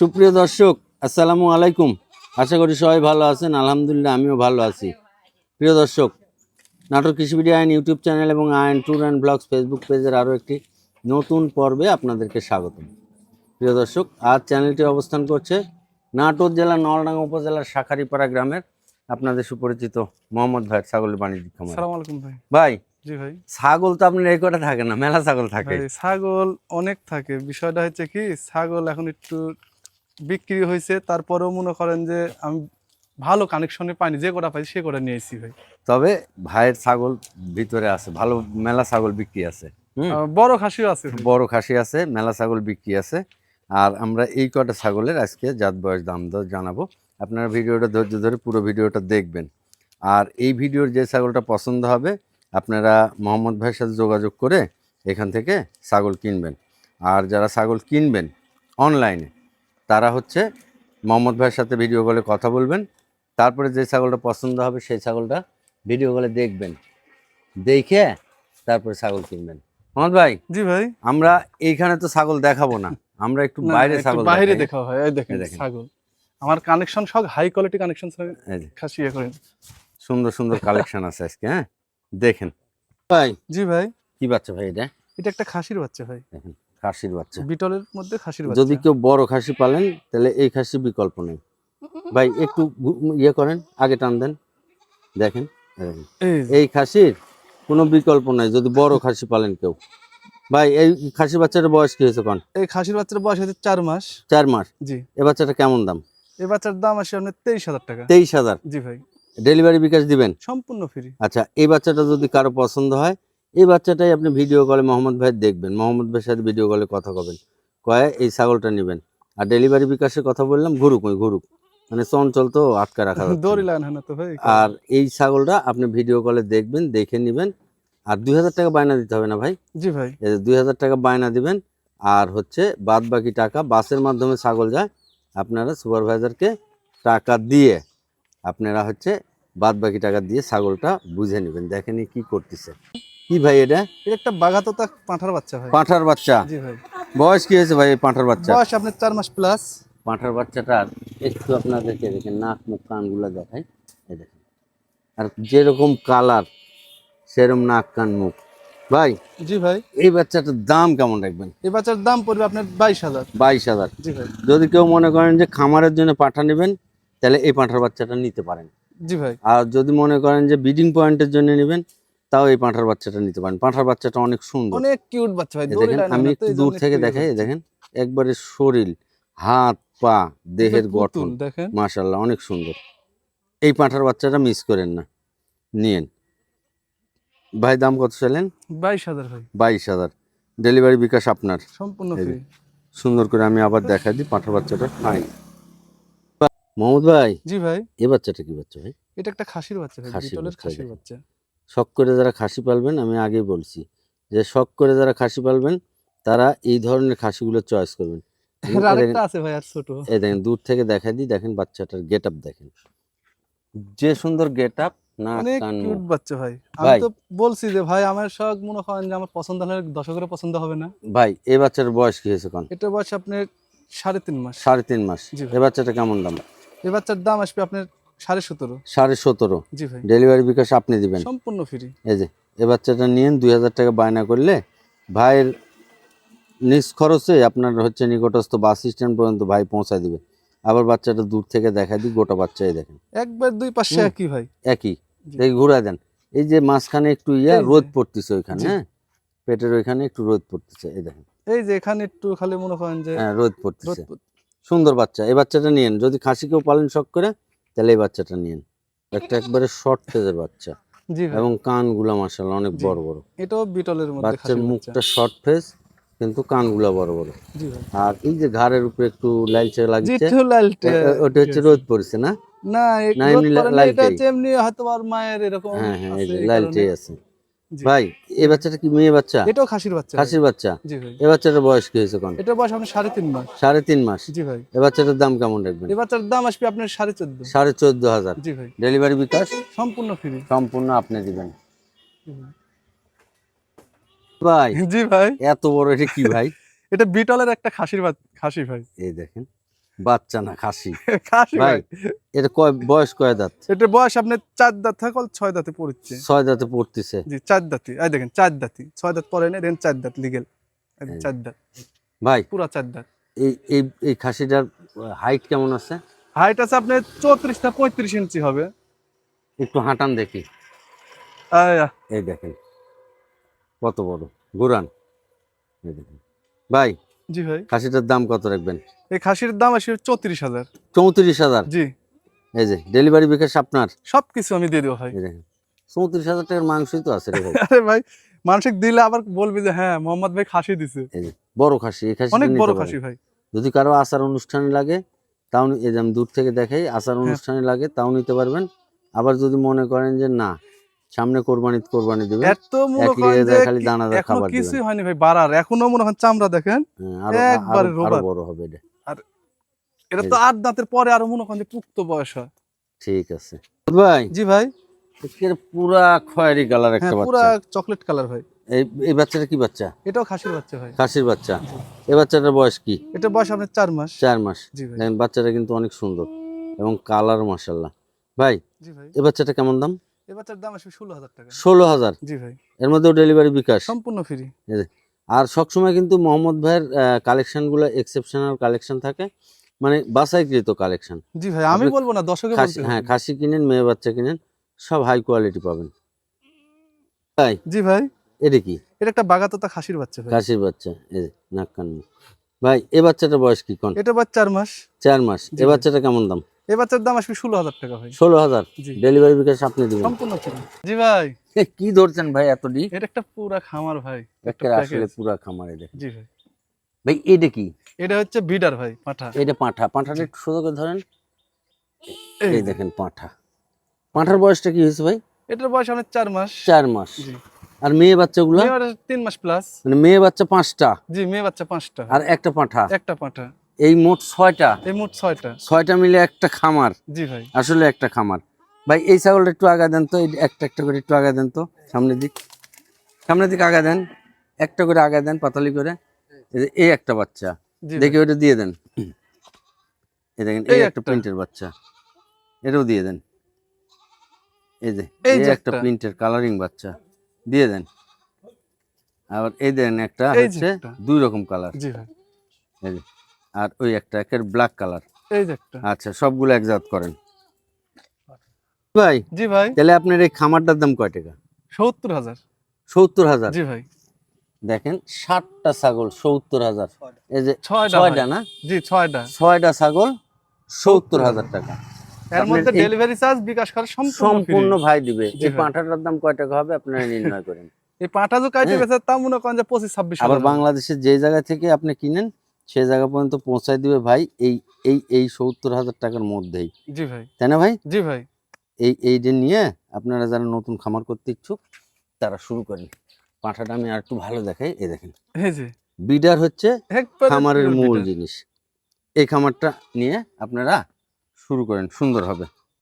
সুপ্রিয় দর্শক আসসালামু আলাইকুম। আশা করি সবাই ভালো আছেন আলহামদুলিল্লাহ আমিও ভালো আছি। প্রিয় দর্শক নাটক কৃষিবিডি আইন ইউটিউব চ্যানেল এবং আইন ট্যুর অ্যান্ড ব্লগস ফেসবুক পেজের আরও একটি নতুন পর্বে আপনাদেরকে স্বাগতম। প্রিয় দর্শক আজ চ্যানেলটি অবস্থান করছে নাটোর জেলার নলডাঙ্গা উপজেলার শাখারিপাড়া গ্রামের আপনাদের সুপরিচিত মোহাম্মদ ভাই ছাগলের বাণিজ্যিক খামার ভাই। ভাই জি ভাই। ছাগল তো আপনার এই কটা থাকে না মেলা ছাগল থাকে। ছাগল অনেক থাকে। বিষয়টা হচ্ছে কি ছাগল এখন একটু বিক্রি হয়েছে তারপরেও মনে করেন যে আমি ভালো কানেকশনে পাইনি যে কটা পাই সে কটা নিয়েছি ভাই। তবে ভাইয়ের ছাগল ভিতরে আছে ভালো মেলা ছাগল বিক্রি আছে বড় খাসিও আছে। বড় খাসি আছে মেলা ছাগল বিক্রি আছে। আর আমরা এই কটা ছাগলের আজকে জাত বয়স দাম দর জানাব। আপনারা ভিডিওটা ধৈর্য ধরে পুরো ভিডিওটা দেখবেন। আর এই ভিডিওর যে ছাগলটা পছন্দ হবে আপনারা মোহাম্মদ ভাইয়ের সাথে যোগাযোগ করে এখান থেকে ছাগল কিনবেন। আর যারা ছাগল কিনবেন অনলাইনে তারা হচ্ছে মোহাম্মদ ভাইয়ের সাথে ভিডিও কলে কথা বলবেন। তারপরে যে ছাগলটা পছন্দ হবে সেই ছাগলটা ভিডিও কলে দেখবেন। দেখে তারপরে ছাগল কিনবেন। মোহাম্মদ ভাই জি ভাই। আমরা এইখানে তো ছাগল দেখাবো না। আমরা একটু বাইরে ছাগল বাইরে। দেখা হয় এই দেখেন ছাগল। আমার কানেকশন সব হাই কোয়ালিটি কানেকশন খাসি করেন। সুন্দর সুন্দর কালেকশন আছে আজকে হ্যাঁ? দেখেন। ভাই জি ভাই। কি বাচ্চা ভাই এটা? এটা একটা খাসির বাচ্চা ভাই। দেখেন। খাসির বাচ্চা। বিটলের মধ্যে খাসির আচ্ছা। যদি বাচ্চা কেউ বড় খাসি পালেন তাহলে এই খাসি বিকল্প নেই। ভাই একটু ইয়ে করেন আগে টান দেন। দেখেন এই খাসির কোনো বিকল্প নাই যদি বড় খাসি পালেন কেউ। ভাই এই খাসি বাচ্চাটার বয়স কি হয়েছে কন? এই খাসির বাচ্চার বয়স হচ্ছে চার মাস। চার মাস? জি। এ বাচ্চাটা কেমন দাম? এই বাচ্চার দাম আসে আপনার তেইশ হাজার টাকা। তেইশ হাজার? জি ভাই। ডেলিভারি বিকাশ দিবেন? সম্পূর্ণ ফ্রি। আচ্ছা এই বাচ্চাটা যদি কারও পছন্দ হয় এই বাচ্চাটাই আপনি ভিডিও কলে মোহাম্মদ ভাই দেখবেন। মোহাম্মদ ভাইয়ের সাথে ভিডিও কলে কথা কবেন। কয়ে এই ছাগলটা নেবেন। আর ডেলিভারি বিকাশের কথা বললাম ঘুরুক ওই ঘুরুক। মানে চঞ্চল তো আটকা রাখা আর এই ছাগলটা আপনি ভিডিও কলে দেখবেন দেখে নেবেন। আর দুই হাজার টাকা বায়না দিতে হবে না ভাই? জি ভাই। দুই হাজার টাকা বায়না দিবেন। আর হচ্ছে বাদ বাকি টাকা বাসের মাধ্যমে ছাগল যায় আপনারা সুপারভাইজারকে টাকা দিয়ে আপনারা হচ্ছে বাদ বাকি টাকা দিয়ে ছাগলটা বুঝে নেবেন। দেখেনি কি করতেছে। কি ভাই এটা? এটা একটা বাঘাতোতা পাঁঠার বাচ্চা ভাই। পাঁঠার বাচ্চা? জি ভাই। বয়স কি হয়েছে ভাই এই পাঁঠার বাচ্চা? বয়স আপনার চার মাস প্লাস পাঁঠার বাচ্চাটার একটু আপনাদেরকে দেখেন নাক মুখ কানগুলো দেখাই। এই দেখেন। আর যেরকম কালার সেরকম নাক কান মুখ। ভাই জি ভাই। এই বাচ্চাটার দাম কেমন রাখবেন? এই বাচ্চার দাম পড়বে আপনার বাইশ হাজার। বাইশ হাজার। জি ভাই। যদি কেউ মনে করেন যে খামারের জন্য পাঠা নেবেন তাহলে এই পাঁঠার বাচ্চাটা নিতে পারেন। জি ভাই। আর যদি মনে করেন যে ব্রিডিং পয়েন্টের জন্য নেবেন তাও এই পাঁঠার বাচ্চাটা নিতে পারেন। পাঁঠার বাচ্চাটা অনেক সুন্দর। অনেক কিউট বাচ্চা ভাই দেখেন আমি একটু দূর থেকে দেখাই দেখেন একবারে শরীর হাত পা দেহের গঠন। দেখেন। মাশাল্লাহ অনেক সুন্দর। এই পাঁঠার বাচ্চাটা মিস করেন না। নিয়েন। ভাই দাম কত চাইলেন? বাইশ হাজার ভাই। বাইশ হাজার। ডেলিভারি বিকাশ আপনার। সম্পূর্ণ সুন্দর করে আমি আবার দেখা দিই পাঁঠার বাচ্চাটা। হাই। মোহাম্মদ ভাই জি ভাই। এ বাচ্চাটা কি বাচ্চা ভাই? এটা একটা খাসির বাচ্চা ভাই খাসির। বাচ্চা। শখ করে যারা খাসি পালবেন আমি আগেই বলছি যে শখ করে যারা খাসি পালবেন তারা এই ধরনের খাসিগুলো চয়েস করবেন। এই দেখেন- দূর থেকে দেখা দিই দেখেন বাচ্চাটার গেট আপ দেখেন। যে সুন্দর গেট আপ কিউট বাচ্চা ভাই। আমি তো বলছি যে ভাই আমার শখ মনে করেন যে আমার পছন্দ হলে দর্শকের পছন্দ হবে না। ভাই এই বাচ্চার বয়স কি হয়েছে কোন? এটা বয়স আপনার সাড়ে তিন মাস। সাড়ে তিন মাস। এই বাচ্চাটা কেমন দাম? এই বাচ্চার দাম আসবে আপনার সাড়ে সতেরো। সাড়ে সতেরো। জি ভাই। ডেলিভারি বিকাশ আপনি দিবেন। সম্পূর্ণ ফ্রি। এই যে এই বাচ্চাটা নিয়েন দুই হাজার টাকা বায়না করলে ভাইয়ের নিজ খরচে আপনার হচ্ছে নিকটস্থ বাস স্ট্যান্ড পর্যন্ত ভাই পৌঁছায় দিবে। আবার বাচ্চাটা দূর থেকে দেখা দিই গোটা বাচ্চাই দেখেন। একবার দুই পাশে একই ভাই। একই। দেখি ঘুরায় দেন। এই যে মাঝখানে একটু ইয়া রোদ পড়তেছে ওইখানে হ্যাঁ? পেটের ওইখানে একটু রোদ পড়তেছে এই দেখেন। এই যে এখানে একটু খালি মনে করেন যে হ্যাঁ রোদ রোদ পড়তেছে সুন্দর বাচ্চা। এই বাচ্চাটা নিয়েন যদি খাসি কেউ পালন শখ করে তাহলে এই বাচ্চাটা নিন। একটা একবারে শর্ট ফেজের বাচ্চা। এবং কানগুলা মাশাল অনেক বড় বড়। এটাও বিটলের মধ্যে বাচ্চার মুখটা শর্ট ফেস কিন্তু কানগুলা বড় বড়। জি আর এই যে ঘাড়ের উপরে একটু লালচে লাগছে ওটা হচ্ছে রোদ পড়ছে না? না এক রোদ এমনি পড়ে না, এটা হচ্ছে এমনি হয়তো আর মায়ের এরকম হ্যাঁ হ্যাঁ লালচে আছে। ভাই এই বাচ্চাটা কি মেয়ে বাচ্চা? এটাও খাসির বাচ্চা। খাসির বাচ্চা? জি ভাই। এই বাচ্চাটার বয়স কি হয়েছে কোন? এটা বয়স আপনার সাড়ে তিন মাস। সাড়ে তিন মাস? জি ভাই। এই বাচ্চাটার দাম কেমন রাখবেন? এই বাচ্চার দাম আসবে আপনার সাড়ে চোদ্দ। সাড়ে চোদ্দ হাজার। জি ভাই। ডেলিভারি বিকাশ? সম্পূর্ণ ফ্রি। সম্পূর্ণ আপনি দিবেন। ভাই জি ভাই। এত বড় এটা কি ভাই? এটা বিটলের একটা খাসির বাচ্চা খাসি ভাই। এই দেখেন। বাচ্চা না খাসি। খাসি ভাই এটা কয় বয়স কয় দাঁত? এটা বয়স আপনি চার দাঁত থাকল ছয় দাঁতে পড়ছে। ছয় দাঁতে পড়তেছে। জি চার দাঁতি এই দেখেন চার দাঁতি ছয় দাঁত পরে নেই দেখেন চার দাঁত লিগেল। চার দাঁত। ভাই পুরা চার দাঁত। এই এই এই খাসিটার হাইট কেমন আছে? হাইট আছে আপনার চৌত্রিশ না পঁয়ত্রিশ ইঞ্চি হবে। একটু হাঁটান দেখি। আয়া, এই দেখেন কত বড়। ঘুরান। এই দেখেন। ভাই জি ভাই। খাসিটার দাম কত রাখবেন? এই খাসির দাম আসবে চৌত্রিশ হাজার। চৌত্রিশ হাজার? জি। এই যে ডেলিভারি বিকাশ আপনার? সবকিছু আমি দিয়ে দেবো ভাই। চৌত্রিশ হাজার টাকার মাংসই তো আছে রে ভাই। আরে ভাই মানুষকে দিলে আবার বলবি যে হ্যাঁ মোহাম্মদ ভাই খাসি দিছে। বড় খাসি এই খাসি অনেক বড় খাসি ভাই। যদি কারও আচার অনুষ্ঠানে লাগে তাও এই যে আমি দূর থেকে দেখাই আচার হ্যাঁ। অনুষ্ঠানে লাগে তাও নিতে পারবেন। আবার যদি মনে করেন যে না সামনে কোরবানি কোরবানি দেবে এত মনে করেন যে খালি দানাদার খাবার দিবেন। হয়নি ভাই বাড়ার এখনও মনে হয় চামড়া দেখেন হ্যাঁ, একবারে আরও বড় হবে এটা। আর এটা তো আট দাঁতের পরে আরও মনে করেন যে পুক্ত বয়স হয়। ঠিক আছে। ভাই? জি ভাই। এর পুরা খয়েরি কালার একটা হ্যাঁ পুরা চকলেট কালার ভাই। এই এই বাচ্চাটা কি বাচ্চা? এটাও খাসির বাচ্চা ভাই। খাসির বাচ্চা। এই বাচ্চাটার বয়স কি? এটা বয়স আপনার চার মাস। চার মাস। জি ভাই। দেখেন বাচ্চাটা কিন্তু অনেক সুন্দর এবং কালার মাসাল্লাহ ভাই জি ভাই। এই বাচ্চাটা কেমন দাম? এই বাচ্চার দাম আসবে ষোলো হাজার টাকা। ষোলো হাজার? জি ভাই। এর মধ্যেও ডেলিভারি বিকাশ? সম্পূর্ণ ফ্রি আর সবসময় কিন্তু মোহাম্মদ ভাইয়ের কালেকশনগুলো এক্সেপশনাল কালেকশন থাকে। মানে বাছাইকৃত কালেকশন জি ভাই আমি বলব না দর্শকে হ্যাঁ খাসি কিনেন মেয়ে বাচ্চা কিনেন সব হাই কোয়ালিটি পাবেন। তাই? জি ভাই। এটা কি? এটা একটা বাগাতোতা খাসির বাচ্চা ভাই। খাসির বাচ্চা এই নাক কান ভাই এ বাচ্চাটার বয়স কি কোন? এটা বাচ্চা চার মাস। চার মাস। জি এ বাচ্চাটা কেমন দাম? এই বাচ্চার দাম আসবে ষোলো হাজার টাকা ভাই। ষোলো হাজার? ডেলিভারি বিকাশ আপনি দিবেন। সম্পূর্ণ জি ভাই। কি ধরছেন ভাই এত ডি এটা একটা পুরা খামার ভাই। একটা আসলে পুরা খামারে দেখেন জি ভাই। ভাই এটা কি? এটা হচ্ছে বিডার ভাই পাঠা। এটা পাঁঠা। পাঁঠাটা একটু সোজা করে ধরেন। এই দেখেন পাঁঠা। পাঁঠার বয়সটা কি হয়েছে ভাই? এটার বয়স আপনার চার মাস। চার মাস। আর মেয়ে বাচ্চাগুলো? তিন মাস প্লাস মানে মেয়ে বাচ্চা পাঁচটা। জি মেয়ে বাচ্চা পাঁচটা। আর একটা পাঁঠা? একটা পাঠা। এই মোট ছয়টা? এই মোট ছয়টা। ছয়টা মিলে একটা খামার? জি ভাই। আসলে একটা খামার। ভাই এই ছাগলটা একটু আগা দেন তো এই একটা একটা করে একটু আগা দেন তো সামনের দিক। সামনের দিক আগা দেন একটা করে আগা দেন পাতালি করে। এই যে এই একটা বাচ্চা। দেখি ওটা দিয়ে দেন। এই দেখেন এই একটা। প্রিন্টের বাচ্চা। এটাও দিয়ে দেন। এই যে এই যে একটা। প্রিন্টের কালারিং বাচ্চা। দিয়ে দেন। আবার এই দেন একটা হচ্ছে দুই রকম কালার জি ভাই। এই যে আর ওই একটা একের ব্ল্যাক কালার এই যে একটা। আচ্ছা সবগুলো একজাত করেন। ভাই জি ভাই। তাহলে আপনার এই খামারটার দাম কয় টাকা? সত্তর হাজার। সত্তর হাজার? জি ভাই। দেখেন ষাটটা ছাগল সত্তর হাজার। এই যে ছয়টা। না? জি ছয়টা। ছয়টা ছাগল সত্তর হাজার টাকা। এর মধ্যে ডেলিভারি চার্জ বিকাশ করা সম্পূর্ণ সম্পূর্ণ ভাই দিবে। এই। পাঁঠাটার দাম কয় টাকা হবে? আপনারা নির্ণয় করেন। এই পাঁঠা যে হ্যাঁ। গেছে তা মনে করেন যে পঁচিশ ছাব্বিশ আবার বাংলাদেশের যে জায়গা থেকে আপনি কিনেন সেই জায়গা পর্যন্ত পৌঁছায় দিবে ভাই এই এই এই সত্তর হাজার টাকার মধ্যেই। জি ভাই। তাই না ভাই? জি ভাই। এই এই যে নিয়ে আপনারা যারা নতুন খামার করতে ইচ্ছুক তারা শুরু করেন। পাঁঠাটা আমি আর একটু ভালো দেখাই এ দেখেন। বিডার হচ্ছে খামারের মূল জিনিস। এই খামারটা নিয়ে আপনারা শুরু করেন সুন্দর হবে।